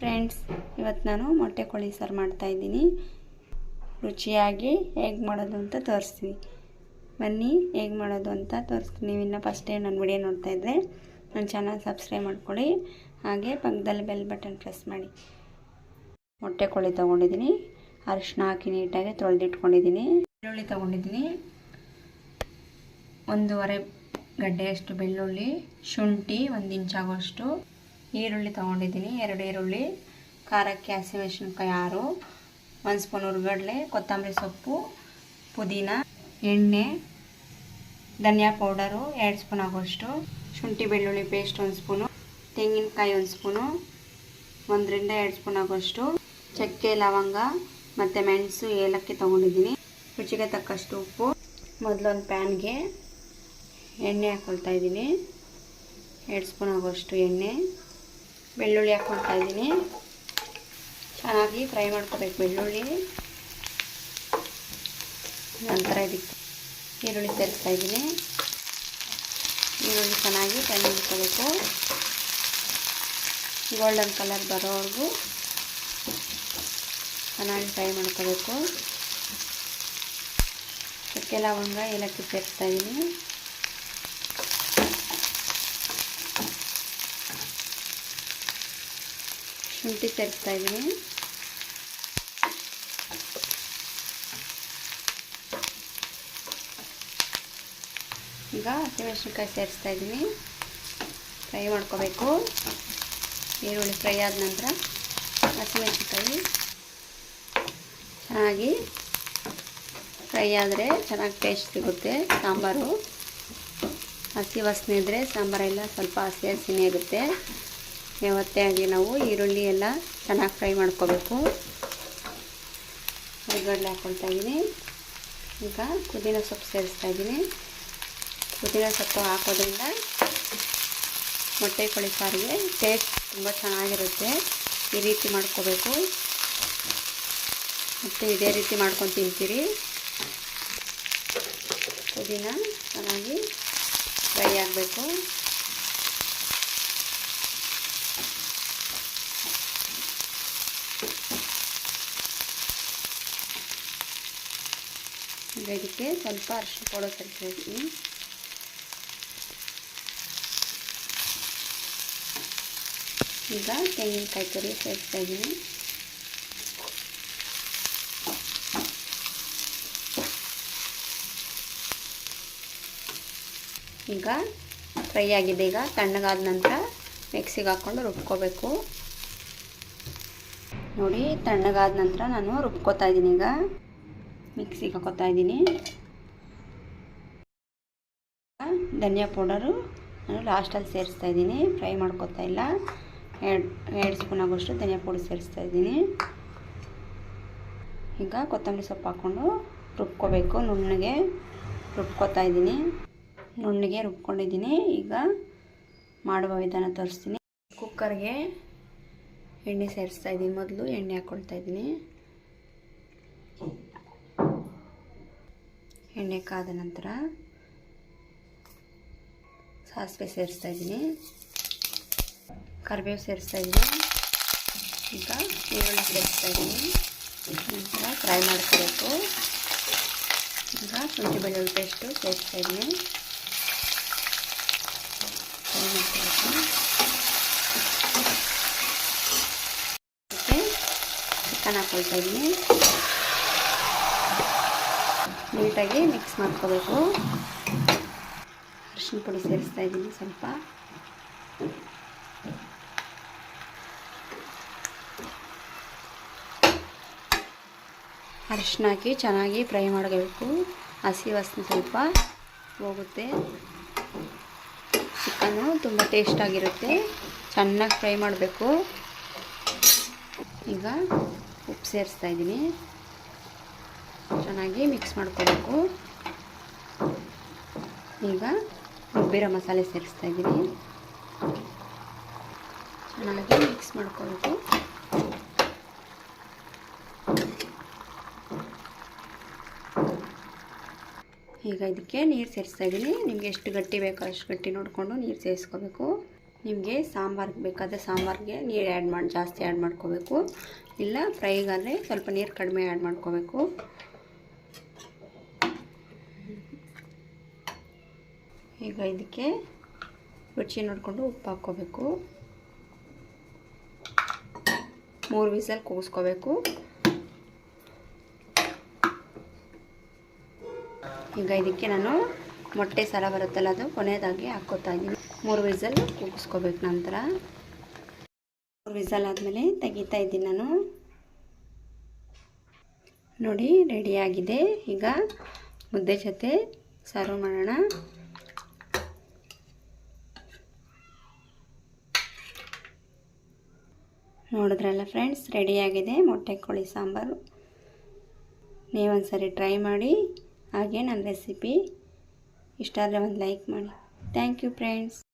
Friends ಇವತ್ತು ನಾನು ಮೊಟ್ಟೆ ಕೋಳಿ ಸಾರು ಮಾಡ್ತಾಯಿದ್ದೀನಿ ರುಚಿಯಾಗಿ ಹೇಗೆ ಮಾಡೋದು ಅಂತ ತೋರಿಸ್ತೀನಿ. ಬನ್ನಿ, ಹೇಗೆ ಮಾಡೋದು ಅಂತ ತೋರಿಸ್ತೀನಿ. ನೀವು ಇನ್ನೂ ಫಸ್ಟ್ ಟೈಮ್ ನನ್ನ ವಿಡಿಯೋ ನೋಡ್ತಾ ಇದ್ದರೆ ನನ್ನ ಚಾನಲ್ ಸಬ್ಸ್ಕ್ರೈಬ್ ಮಾಡ್ಕೊಳ್ಳಿ. ಹಾಗೆ ಪಕ್ಕದಲ್ಲಿ ಬೆಲ್ ಬಟನ್ ಪ್ರೆಸ್ ಮಾಡಿ. ಮೊಟ್ಟೆ ಕೋಳಿ ತೊಗೊಂಡಿದ್ದೀನಿ. ಅರಿಶಿನ ಹಾಕಿ ನೀಟಾಗಿ ತೊಳೆದಿಟ್ಕೊಂಡಿದ್ದೀನಿ. ಬೆಳ್ಳುಳ್ಳಿ ತೊಗೊಂಡಿದ್ದೀನಿ. ಒಂದೂವರೆ ಗಡ್ಡೆಯಷ್ಟು ಬೆಳ್ಳುಳ್ಳಿ, ಶುಂಠಿ ಒಂದು ಇಂಚಾಗುವಷ್ಟು ಈರುಳ್ಳಿ ತೊಗೊಂಡಿದ್ದೀನಿ, ಎರಡು ಈರುಳ್ಳಿ, ಖಾರಕ್ಕೆ ಹಸಿಮೆಣಸಿನ್ಕಾಯಿ ಆರು, ಒಂದು ಸ್ಪೂನ್ ಹುರ್ಗಡ್ಲೆ, ಕೊತ್ತಂಬರಿ ಸೊಪ್ಪು, ಪುದೀನ, ಎಣ್ಣೆ, ಧನಿಯಾ ಪೌಡರು, ಎರಡು ಸ್ಪೂನ್ ಆಗೋಷ್ಟು, ಶುಂಠಿ ಬೆಳ್ಳುಳ್ಳಿ ಪೇಸ್ಟ್ ಒಂದು ಸ್ಪೂನು, ತೆಂಗಿನಕಾಯಿ ಒಂದು ಸ್ಪೂನು, ಒಂದರಿಂದ ಎರಡು ಸ್ಪೂನ್ ಆಗೋಷ್ಟು, ಚಕ್ಕೆ, ಲವಂಗ ಮತ್ತು ಮೆಣಸು, ಏಲಕ್ಕಿ ತೊಗೊಂಡಿದ್ದೀನಿ. ರುಚಿಗೆ ತಕ್ಕಷ್ಟು ಉಪ್ಪು ಮೊದಲೊಂದು ಪ್ಯಾನ್ಗೆ ಎಣ್ಣೆ ಹಾಕ್ಕೊಳ್ತಾ ಇದ್ದೀನಿ. ಎರಡು ಸ್ಪೂನ್ ಆಗೋಷ್ಟು ಎಣ್ಣೆ. ಬೆಳ್ಳುಳ್ಳಿ ಹಾಕ್ಕೊಳ್ತಾ ಇದ್ದೀನಿ. ಚೆನ್ನಾಗಿ ಫ್ರೈ ಮಾಡ್ಕೋಬೇಕು ಬೆಳ್ಳುಳ್ಳಿ. ನಂತರ ಇದಕ್ಕೆ ಈರುಳ್ಳಿ ಸೇರಿಸ್ತಾ ಇದ್ದೀನಿ. ಈರುಳ್ಳಿ ಚೆನ್ನಾಗಿ ಫ್ರೈ ಮಾಡ್ಕೋಬೇಕು. ಗೋಲ್ಡನ್ ಕಲರ್ ಬರೋವರೆಗೂ ಚೆನ್ನಾಗಿ ಫ್ರೈ ಮಾಡ್ಕೋಬೇಕು. ಚಕ್ಕೆ ಲವಂಗ ಏಲಕ್ಕಿ ಸೇರಿಸ್ತಾ ಇದ್ದೀನಿ. ಶುಂಠಿ ಸೇರಿಸ್ತಾ ಇದ್ದೀನಿ. ಈಗ ಹಸಿಮೆಣಸಿನ್ಕಾಯಿ ಸೇರಿಸ್ತಾ ಇದ್ದೀನಿ. ಫ್ರೈ ಮಾಡ್ಕೋಬೇಕು. ಈರುಳ್ಳಿ ಫ್ರೈ ಆದ ನಂತರ ಹಸಿಮೆಣಸಿನ್ಕಾಯಿ ಚೆನ್ನಾಗಿ ಫ್ರೈ ಆದರೆ ಚೆನ್ನಾಗಿ ಟೇಸ್ಟ್ ಸಿಗುತ್ತೆ. ಸಾಂಬಾರು. ಹಸಿ ವಾಸನೆ ಇದ್ದರೆ ಸಾಂಬಾರೆಲ್ಲ ಸ್ವಲ್ಪ ಹಸಿ ಹಸಿನೇ ಇರುತ್ತೆ. ಆಗಿ ನಾವು ಈರುಳ್ಳಿ ಎಲ್ಲ ಚೆನ್ನಾಗಿ ಫ್ರೈ ಮಾಡ್ಕೋಬೇಕು. ಹೊರಗಡ್ಲೆ ಹಾಕ್ಕೊಳ್ತಾ ಇದ್ದೀನಿ. ಈಗ ಪುದೀನ ಸೊಪ್ಪು ಸೇರಿಸ್ತಾ ಇದ್ದೀನಿ. ಪುದೀನ ಸೊಪ್ಪು ಹಾಕೋದ್ರಿಂದ ಮೊಟ್ಟೆ ಕೋಳಿ ಸಾರಿಗೆ ಟೇಸ್ಟ್ ತುಂಬ ಚೆನ್ನಾಗಿರುತ್ತೆ. ಈ ರೀತಿ ಮಾಡ್ಕೋಬೇಕು. ಮತ್ತು ಇದೇ ರೀತಿ ಮಾಡ್ಕೊಂಡು ತಿಂತೀರಿ. ಪುದೀನ ಚೆನ್ನಾಗಿ ಫ್ರೈ ಆಗಬೇಕು. ಈಗ ಇದಕ್ಕೆ ಸ್ವಲ್ಪ ಅರಿಶಿನ ಪೌಡರ್ ಸೇರಿಸ್ತಾ ಇದ್ದೀನಿ ಈಗ ತೆಂಗಿನಕಾಯಿ ತುರಿ ಸೇರಿಸ್ತಾ ಇದ್ದೀನಿ. ಈಗ ಫ್ರೈ ಆಗಿದೆ. ಈಗ ತಣ್ಣಗಾದ ನಂತರ ಮಿಕ್ಸಿಗೆ ಹಾಕ್ಕೊಂಡು ರುಬ್ಕೋಬೇಕು. ನೋಡಿ, ತಣ್ಣಗಾದ ನಂತರ ನಾನು ರುಬ್ಕೋತಾ ಇದ್ದೀನಿ ಈಗ. ಮಿಕ್ಸಿಗೆ ಹಾಕೋತಾ ಇದ್ದೀನಿ. ಧನಿಯಾ ಪೌಡರು ನಾನು ಲಾಸ್ಟಲ್ಲಿ ಸೇರಿಸ್ತಾ ಇದ್ದೀನಿ. ಫ್ರೈ ಮಾಡ್ಕೋತಾ ಇಲ್ಲ. ಎರಡು ಎರಡು ಸ್ಪೂನ್ ಆಗೋಷ್ಟು ಧನಿಯಾ ಪೌಡರ್ ಸೇರಿಸ್ತಾ ಇದ್ದೀನಿ. ಈಗ ಕೊತ್ತಂಬರಿ ಸೊಪ್ಪು ಹಾಕ್ಕೊಂಡು ರುಬ್ಕೋಬೇಕು. ನುಣ್ಣಗೆ ರುಬ್ಕೋತಾ ಇದ್ದೀನಿ. ನುಣ್ಣಗೆ ರುಬ್ಕೊಂಡಿದ್ದೀನಿ. ಈಗ ಮಾಡುವ ವಿಧಾನ ತೋರಿಸ್ತೀನಿ. ಕುಕ್ಕರ್ಗೆ ಎಣ್ಣೆ ಸೇರಿಸ್ತಾ ಇದ್ದೀನಿ. ಮೊದಲು ಎಣ್ಣೆ ಹಾಕ್ಕೊಳ್ತಾ ಇದ್ದೀನಿ. ಎಣ್ಣೆ ಕಾದ ನಂತರ ಸಾಸಿವೆ ಸೇರಿಸ್ತಾ ಇದ್ದೀನಿ. ಕರಿಬೇವು ಸೇರಿಸ್ತಾ ಇದ್ದೀನಿ. ಈಗ ಈರುಳ್ಳಿ ಸೇರಿಸ್ತಾ ಇದ್ದೀನಿ. ನಂತರ ಫ್ರೈ ಮಾಡ್ಕೋಬೇಕು. ಈಗ ಶುಂಠಿ ಬೆಳ್ಳುಳ್ಳಿ ಪೇಸ್ಟು ಸೇರಿಸ್ತಾ ಇದ್ದೀನಿ. ಫ್ರೈ ಮಾಡ್ಕೋಬೇಕು. ಚಿಕನ್ ಹಾಕ್ಕೊಳ್ತಾ ಇದ್ದೀನಿ. ನೀಟಾಗಿ ಮಿಕ್ಸ್ ಮಾಡ್ಕೋಬೇಕು. ಅರಿಶಿನ ಪುಡಿ ಸೇರಿಸ್ತಾ ಇದ್ದೀನಿ ಸ್ವಲ್ಪ. ಅರಿಶಿನ ಹಾಕಿ ಚೆನ್ನಾಗಿ ಫ್ರೈ ಮಾಡಬೇಕು ಹಸಿ ವಾಸನೆ ಸ್ವಲ್ಪ ಹೋಗುತ್ತೆ. ಚಿಕನ್ನು ತುಂಬ ಟೇಸ್ಟಾಗಿರುತ್ತೆ ಚೆನ್ನಾಗಿ ಫ್ರೈ ಮಾಡಬೇಕು. ಈಗ ಉಪ್ಪು ಸೇರಿಸ್ತಾ ಇದ್ದೀನಿ. ಚೆನ್ನಾಗಿ ಮಿಕ್ಸ್ ಮಾಡ್ಕೋಬೇಕು. ಈಗ ರುಬ್ಬಿರೋ ಮಸಾಲೆ ಸೇರಿಸ್ತಾ ಇದ್ದೀನಿ. ಚೆನ್ನಾಗಿ ಮಿಕ್ಸ್ ಮಾಡ್ಕೋಬೇಕು. ಈಗ ಇದಕ್ಕೆ ನೀರು ಸೇರಿಸ್ತಾ ಇದ್ದೀನಿ. ನಿಮಗೆ ಎಷ್ಟು ಗಟ್ಟಿ ಬೇಕೋ ಅಷ್ಟು ಗಟ್ಟಿ ನೋಡಿಕೊಂಡು ನೀರು ಸೇರಿಸ್ಕೋಬೇಕು. ನಿಮಗೆ ಸಾಂಬಾರ್ಗೆ ಬೇಕಾದರೆ ಸಾಂಬಾರಿಗೆ ನೀರು ಆ್ಯಡ್ ಮಾಡಿ, ಜಾಸ್ತಿ ಆ್ಯಡ್ ಮಾಡ್ಕೋಬೇಕು. ಇಲ್ಲ ಫ್ರೈಗಾದರೆ ಸ್ವಲ್ಪ ನೀರು ಕಡಿಮೆ ಆ್ಯಡ್ ಮಾಡ್ಕೋಬೇಕು. ಈಗ ಇದಕ್ಕೆ ರುಚಿ ನೋಡಿಕೊಂಡು ಉಪ್ಪು ಹಾಕ್ಕೋಬೇಕು. ಮೂರು ವಿಸಲ್ ಕೂಗಿಸ್ಕೋಬೇಕು. ಈಗ ಇದಕ್ಕೆ ನಾನು ಮೊಟ್ಟೆ ಸಾಲ ಬರುತ್ತಲ್ಲ ಅದು ಕೊನೆಯದಾಗಿ ಹಾಕ್ಕೋತಾ ಇದ್ದೀನಿ. ಮೂರು ವಿಸಲ್ ಕೂಗಿಸ್ಕೋಬೇಕು ನಂತರ. ಮೂರು ವಿಸಲ್ ಆದಮೇಲೆ ತೆಗಿತಾ ಇದ್ದೀನಿ ನಾನು. ನೋಡಿ ರೆಡಿಯಾಗಿದೆ ಈಗ ಮುದ್ದೆ ಜೊತೆ ಸರ್ವ್ ಮಾಡೋಣ. ನೋಡಿದ್ರಲ್ಲ ಫ್ರೆಂಡ್ಸ್ ರೆಡಿಯಾಗಿದೆ ಮೊಟ್ಟೆ, ಕೋಳಿ, ಸಾಂಬಾರು. ನೀವೊಂದು ಸರಿ ಟ್ರೈ ಮಾಡಿ, ಹಾಗೆ ನನ್ನ ರೆಸಿಪಿ ಇಷ್ಟ ಆದರೆ ಒಂದು ಲೈಕ್ ಮಾಡಿ. Thank you friends